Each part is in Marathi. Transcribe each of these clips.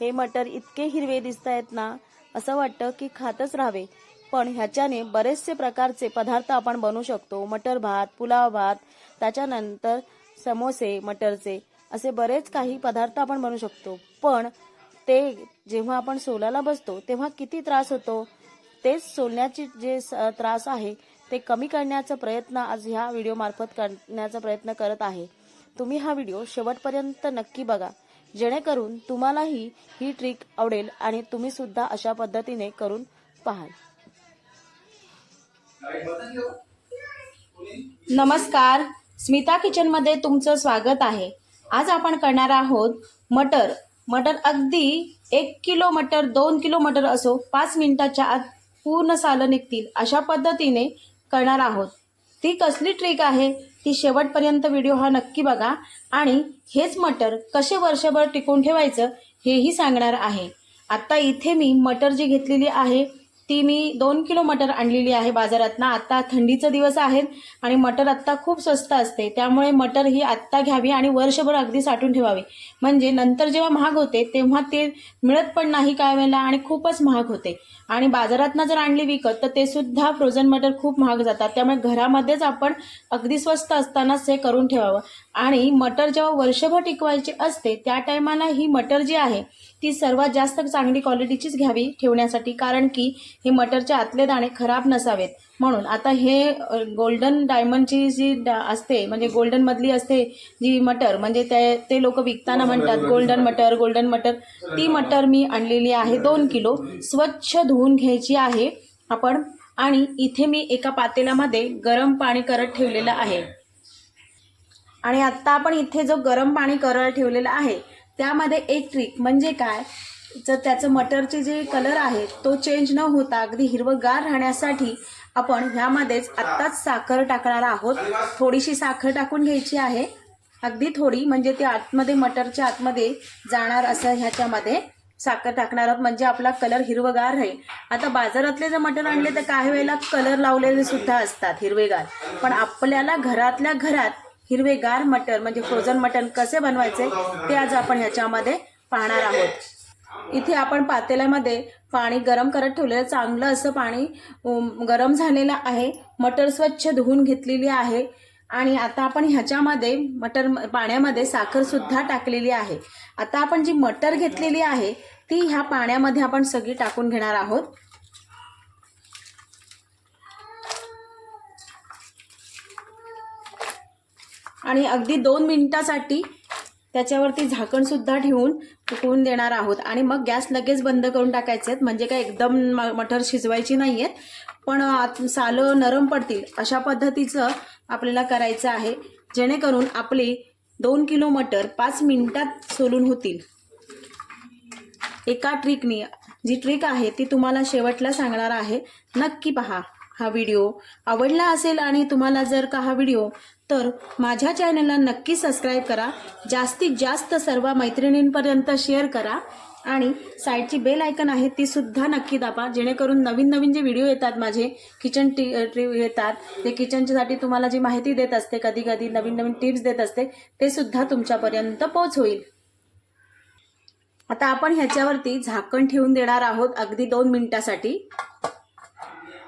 हे मटर इतके हिरवे दिसत आहेत ना असं वाटतं की खातच राहावे. पण ह्याच्याने बरेचसे प्रकारचे पदार्थ आपण बनवू शकतो. मटर भात पुलाव भात त्याच्यानंतर समोसे मटरचे असे बरेच काही पदार्थ आपण बनवू शकतो. पण ते जेव्हा आपण सोलायला बसतो तेव्हा किती त्रास होतो? तेच सोलण्याचे जे स- त्रास आहे ते कमी करण्याचा प्रयत्न आज ह्या व्हिडिओ मार्फत करण्याचा प्रयत्न करत आहे. तुम्ही हा व्हिडिओ शेवटपर्यंत नक्की बघा. जेणेकरून तुम्हालाही ही ट्रिक आवडेल आणि तुम्ही सुद्धा अशा पद्धतीने करून पाहाल. नमस्कार. स्मिता किचनमध्ये तुमचं स्वागत आहे. आज आपण करणार आहोत मटर. मटर अगदी एक किलो मटर दोन किलो मटर असो पाच मिनिटाच्या आत पूर्ण सालं निघतील अशा पद्धतीने करणार आहोत. ती कसली ट्रिक आहे? ती शेवटपर्यंत व्हिडिओ हा नक्की बघा. आणि हेच मटर कसे वर्षभर टिकून ठेवायचं हेही सांगणार आहे. आता इथे मी मटर जी घेतलेली आहे ती मी दोन किलो मटर आणलेली आहे बाजारातनं. आता थंडीचे दिवस आहेत आणि मटर आत्ता खूप स्वस्त असते. त्यामुळे मटर ही आत्ता घ्यावी आणि वर्षभर अगदी साठवून ठेवावी. म्हणजे नंतर जेव्हा महाग होते तेव्हा ते मिळत पण नाही काय वेळेला आणि खूपच महाग होते. आणि बाजारातनं जर आणली विकत तर ते सुद्धा फ्रोझन मटर खूप महाग जातात. त्यामुळे घरामध्येच आपण अगदी स्वस्त असतानाच हे करून ठेवावं. आणि मटर जेव्हा वर्षभर टिकवायचे असते त्या टायमाला ही मटर जी आहे ती सर्वात जास्त चांगली क्वालिटीचीच घ्यावी ठेवण्यासाठी कारण की हे मटरचे आतले दाणे खराब नसावेत. म्हणून आता हे गोल्डन डायमंडची जी डा- असते म्हणजे गोल्डन मधली असते जी मटर म्हणजे ते ते लोक विकताना म्हणतात गोल्डन मटर. गोल्डन मटर. ती मटर मी आणलेली आहे दोन किलो स्वच्छ धुवून घ्यायची आहे आपण आणि इथे मी एका पातेल्यामध्ये गरम पाणी करत ठेवलेलं आहे. आणि आत्ता आपण इथे जो गरम पाणी करत ठेवलेलं आहे त्यामध्ये एक ट्रिक म्हणजे काय? जर त्याचं मटरचे जे कलर आहे तो चेंज न होता अगदी हिरवगार राहण्यासाठी आपण ह्यामध्येच आत्ताच साखर टाकणार आहोत. थोडीशी साखर टाकून घ्यायची आहे. अगदी थोडी म्हणजे ते आतमध्ये मटरच्या आतमध्ये जाणार असं ह्याच्यामध्ये साखर टाकणार आहोत. म्हणजे आपला कलर हिरवगार राहील. आता बाजारातले जर मटर आणले तर काही वेळेला कलर लावलेले सुद्धा असतात हिरवेगार. पण आपल्याला घरातल्या घरात हिरवेगार मटर म्हणजे फ्रोझन मटण कसे बनवायचे ते आज आपण ह्याच्यामध्ये पाहणार आहोत. इथे आपण पातेल्यामध्ये पाणी गरम करत ठेवलेलं चांगलं असं पाणी गरम झालेलं आहे. मटर स्वच्छ धुवून घेतलेली आहे. आणि आता आपण ह्याच्यामध्ये मटर पाण्यामध्ये साखरसुद्धा टाकलेली आहे. आता आपण जी मटर घेतलेली आहे ती ह्या पाण्यामध्ये आपण सगळी टाकून घेणार आहोत. आणि अगदी दोन मिनिटासाठी त्याच्यावरती झाकण सुद्धा ठेवून उकळून देणार आहोत. आणि मग गॅस लगेच बंद करून टाकायचे आहेत. म्हणजे काय एकदम म- मटर शिजवायची नाही आहेत पण आत सालं नरम पडतील अशा पद्धतीचं आपल्याला करायचं आहे. जेणेकरून आपली दोन किलो मटर पाच मिनिटात सोलून होतील. एका ट्रिकनी जी ट्रिक आहे ती तुम्हाला शेवटला सांगणार आहे. नक्की पहा. हा व्हिडिओ आवडला असेल आणि तुम्हाला जर का हा व्हिडिओ तर माझ्या चॅनलला नक्की सबस्क्राईब करा. जास्तीत जास्त सर्व मैत्रिणींपर्यंत शेअर करा. आणि साईडची बेल आयकन आहे ती सुद्धा नक्की दाबा. जेणेकरून नवीन नवीन जे व्हिडिओ येतात माझे किचन टी टी येतात. ते किचनच्यासाठी तुम्हाला जी माहिती देत असते कधी कधी नवीन नवीन टिप्स देत असते ते सुद्धा तुमच्यापर्यंत पोच होईल. आता आपण ह्याच्यावरती झाकण ठेवून देणार आहोत अगदी दोन मिनिटासाठी.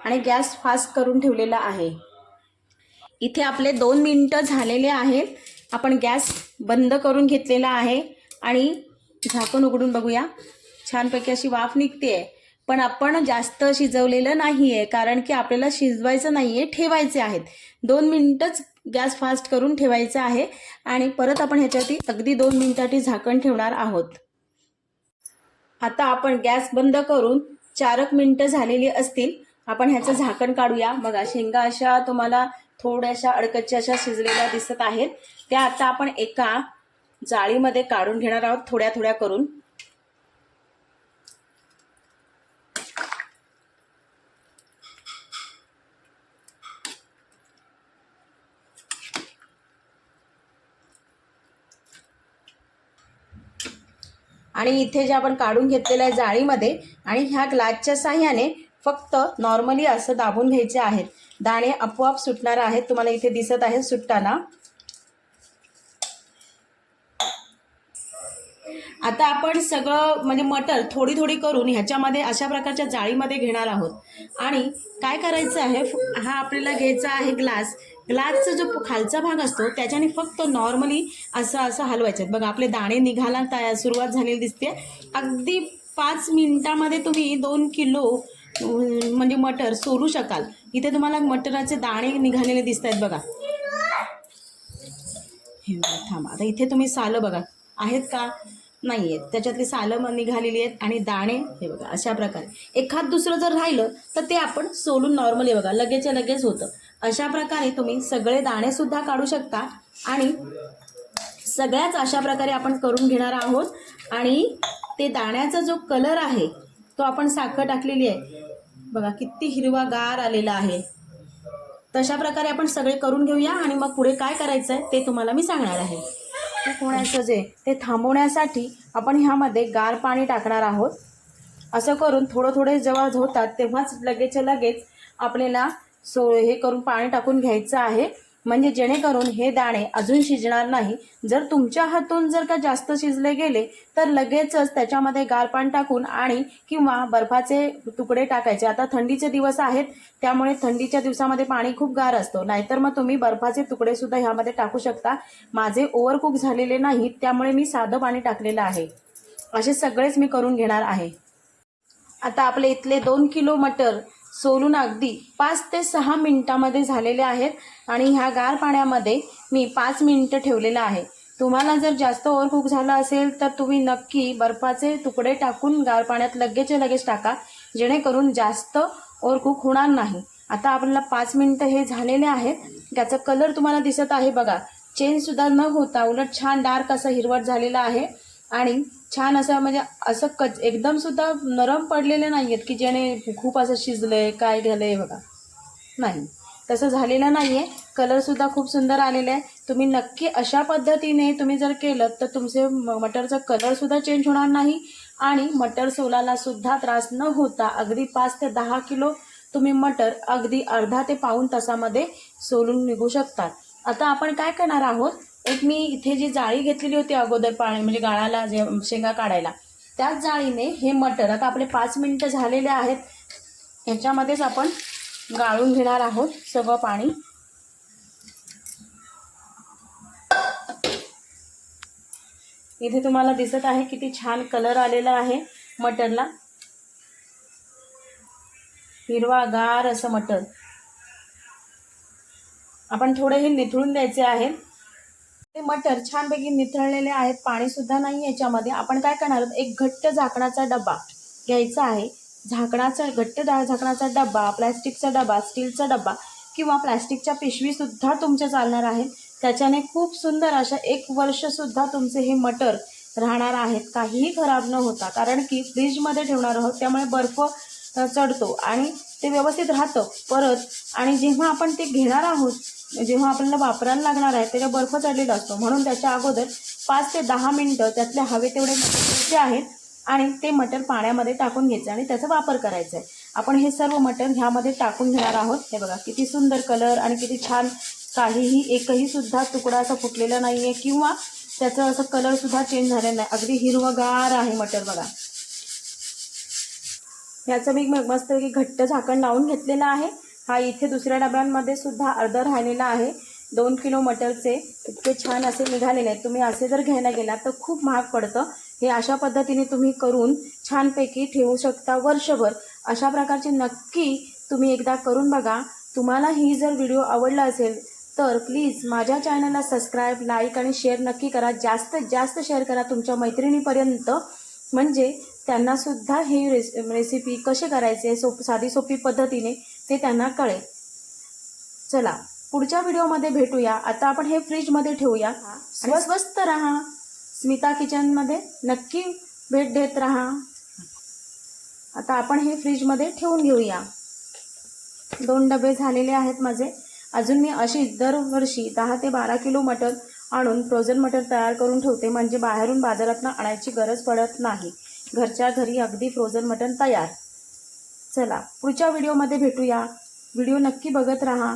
आणि गॅस फास्ट करून ठेवलेला आहे. इथे आपले दोन मिनटं झालेले आहेत. आपण गॅस बंद करून घेतलेला आहे आणि झाकण उघडून बघूया. छानपैकी अशी वाफ निघते आहे पण आपण जास्त शिजवलेलं नाही आहे कारण की आपल्याला शिजवायचं नाही आहे ठेवायचे आहेत. दोन मिनटंच गॅस फास्ट करून ठेवायचं आहे आणि परत आपण ह्याच्यावरती अगदी दोन मिनटासाठी झाकण ठेवणार आहोत. आता आपण गॅस बंद करून चारक मिनटं झालेली असतील. आपण ह्याचं झाकण काढूया. बघा शेंगा अशा तुम्हाला थोड्याशा अडकच्या अशा शिजलेल्या दिसत आहेत. त्या आता आपण एका जाळीमध्ये काढून घेणार आहोत थोड्या थोड्या करून. आणि इथे जे आपण काढून घेतलेल्या आहे जाळीमध्ये आणि ह्या ग्लासच्या साह्याने फक्त नॉर्मली असं दाबून घ्यायचे आहेत. दाणे आपोआप सुटणार आहेत. तुम्हाला इथे दिसत आहे सुटताना. आता आपण सगळं म्हणजे मटर थोडी थोडी करून ह्याच्यामध्ये अशा प्रकारच्या जाळीमध्ये घेणार आहोत. आणि काय करायचं आहे हा आपल्याला घ्यायचा आहे ग्लास. ग्लासचा जो खालचा भाग असतो त्याच्याने फक्त नॉर्मली असं असं हलवायचं आहे. बघा आपले दाणे निघायला तयार सुरुवात झालेली दिसते. अगदी पाच मिनिटामध्ये तुम्ही दोन किलो म्हणजे मटर सोलू शकाल. इथे तुम्हाला मटराचे दाणे निघालेले दिसत आहेत बघा. हे थांबा. आता इथे तुम्ही सालं बघा. आहेत का? नाही आहेत त्याच्यातली सालं मग निघालेली आहेत आणि दाणे हे बघा अशा प्रकारे. एखाद दुसरं जर राहिलं तर ते आपण सोलून नॉर्मली बघा लगेचच्या लगेच होतं. अशा प्रकारे तुम्ही सगळे दाणे सुद्धा काढू शकता आणि सगळ्याच अशा प्रकारे आपण करून घेणार आहोत. आणि ते दाण्याचा जो कलर आहे तो आपण साखर टाकलेली आहे. बघा किती हिरवा गार आलेला आहे. तशा प्रकारे आपण सगळे करून घेऊया आणि मग पुढे काय करायचं आहे ते तुम्हाला मी सांगणार आहे. तूप होण्याचं जे ते थांबवण्यासाठी आपण ह्यामध्ये गार पाणी टाकणार आहोत. असं करून थोडं थोडे जेव्हा होतात तेव्हाच लगेचच्या लगेच आपल्याला सो हे करून पाणी टाकून घ्यायचं आहे. म्हणजे जेणेकरून हे दाणे अजून शिजणार नाही. जर तुमच्या हातून जर का जास्त शिजले गेले तर लगेचच त्याच्यामध्ये गार टाकून आणि किंवा बर्फाचे तुकडे टाकायचे. आता थंडीचे दिवस आहेत त्यामुळे थंडीच्या दिवसामध्ये पाणी खूप गार असतं. नाहीतर मग तुम्ही बर्फाचे तुकडे सुद्धा ह्यामध्ये टाकू शकता. माझे ओव्हरकुक झालेले नाहीत त्यामुळे मी साधं पाणी टाकलेलं आहे. असे सगळेच मी करून घेणार आहे. आता आपले इथले दोन किलो मटर सोलून अगदी पाच ते सहा मिनटामध्ये झालेले आहेत आणि ह्या गार पाण्यामध्ये मी पाच मिनिटं ठेवलेलं आहे. तुम्हाला जर जास्त ओव्हरकुक झालं असेल तर तुम्ही नक्की बर्फाचे तुकडे टाकून गार पाण्यात लगेचच्या लगेच टाका जेणेकरून जास्त ओव्हरकुक होणार नाही. आता आपल्याला पाच मिनटं हे झालेले आहेत. त्याचा कलर तुम्हाला दिसत आहे बघा. चेंजसुद्धा न होता उलट छान डार्क असं हिरवट झालेलं आहे. आणि छान असं म्हणजे असं कच एकदम सुद्धा नरम पडलेले नाही आहेत की ज्याने खूप असं शिजलंय काय झालंय बघा. नाही. तसं झालेलं नाही आहे कलरसुद्धा खूप सुंदर आलेला आहे. तुम्ही नक्की अशा पद्धतीने तुम्ही जर केलं तर तुमचे म- मटरचा कलरसुद्धा चेंज होणार नाही आणि मटर सोलाला सुद्धा त्रास न होता अगदी पाच ते दहा किलो तुम्ही मटर अगदी अर्धा ते पाऊण तासामध्ये सोलून निघू शकतात. आता आपण काय करणार आहोत? एक मी इथे जी जाळी घेतलेली होती अगोदर पाणी म्हणजे गाळाला जे शेंगा काढायला त्याच जाळीने हे मटर आता आपले पाच मिनटं झालेले आहेत ह्याच्यामध्येच आपण गाळून घेणार आहोत सगळं पाणी. इथे तुम्हाला दिसत आहे किती छान कलर आलेला आहे मटरला. हिरवागार असं मटर. आपण थोडे हे निथळून द्यायचे आहे. ते मटर छानपैकी निथळलेले आहेत पाणी सुद्धा नाही याच्यामध्ये. आपण काय करणार आहोत? एक घट्ट झाकणाचा डबा घ्यायचा आहे. झाकणाचा घट्ट डा- झाकणाचा डबा प्लॅस्टिकचा डबा स्टीलचा डबा किंवा प्लॅस्टिकच्या पिशवीसुद्धा तुमच्या चालणार आहेत. त्याच्याने खूप सुंदर अशा एक वर्षसुद्धा तुमचे हे मटर राहणार आहेत. काहीही खराब न होता. कारण की फ्रीजमध्ये ठेवणार आहोत त्यामुळे बर्फ चढतो आणि ते व्यवस्थित राहतं परत. आणि जेव्हा आपण ते घेणार आहोत म्हणजे जेव्हा आपल्याला वापरायला लागणार आहे त्याच्या बर्फ चढलेला असतो. म्हणून त्याच्या अगोदर पाच ते दहा मिनटं त्यातले हवे तेवढे मटर घ्यायचे आहेत आणि ते मटर पाण्यामध्ये टाकून घ्यायचं आणि त्याचा वापर करायचा आहे. आपण हे सर्व मटर ह्यामध्ये टाकून घेणार आहोत. हे बघा किती सुंदर कलर आणि किती छान. काहीही एकही सुद्धा तुकडा असा फुटलेला नाही आहे किंवा त्याचं असं कलरसुद्धा चेंज झालेला नाही. अगदी हिरवगार आहे मटर बघा. ह्याचं मी मस्त मस्तपैकी घट्ट झाकण लावून घेतलेलं आहे. हा इथे दुसऱ्या डब्यांमध्ये सुद्धा अर्ध राहिलेला आहे. दोन किलो मटरचे इतके छान असे निघालेले आहेत. तुम्ही असे जर घ्यायला गेलात तर खूप महाग पडतं. हे अशा पद्धतीने तुम्ही करून छानपैकी ठेवू शकता वर्षभर. अशा प्रकारचे नक्की तुम्ही एकदा करून बघा. तुम्हाला ही जर व्हिडिओ आवडला असेल तर प्लीज माझ्या चॅनलला सबस्क्राईब लाईक आणि शेअर नक्की करा. जास्तीत जास्त शेअर करा तुमच्या मैत्रिणीपर्यंत. म्हणजे त्यांनासुद्धा हे रेस रेसिपी कशी करायचे सोप साधी सोपी पद्धतीने ते त्यांना कळेल. चला पुढच्या व्हिडिओमध्ये भेटूया. आता आपण हे फ्रीजमध्ये ठेवूया. आणि स्वस्त राहा. स्मिता किचनमध्ये नक्की भेट देत राहा. आता आपण हे फ्रीजमध्ये ठेवून घेऊया. दोन डबे झालेले आहेत माझे. अजून मी अशी दरवर्षी दहा ते बारा किलो मटर आणून फ्रोझन मटर तयार करून ठेवते. म्हणजे बाहेरून बाजारातनं आणायची गरज पडत नाही. घरच्या घरी अगदी फ्रोझन मटन तयार. चला पुढच्या व्हिडिओमध्ये भेटूया. व्हिडिओ नक्की बघत राहा.